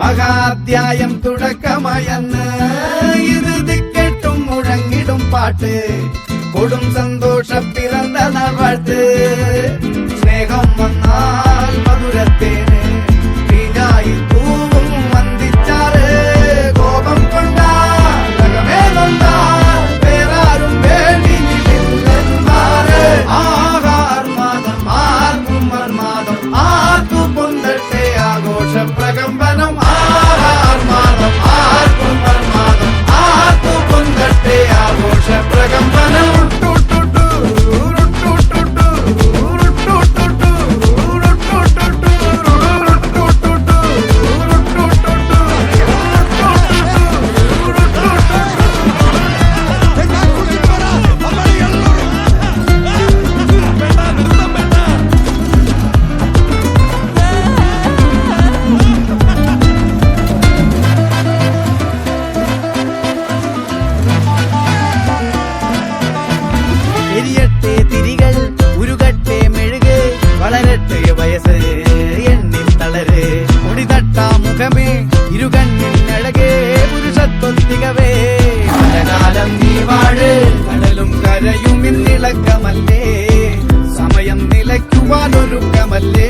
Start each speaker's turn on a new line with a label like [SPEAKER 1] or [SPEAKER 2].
[SPEAKER 1] மகாத்தியாயம் துடக்கமயன்னு இறுதி கேட்டும் முழங்கிடும் பாட்டு. கொடும் சந்தோஷ பிறந்த நல்வாழ்த்து ஸ்நேகம் வந்தால் மதுரத்தேனே. നിറയുമിന്നിളക്കമല്ലേ സമയം നിലയ്ക്കുവാനൊരുക്കമല്ലേ?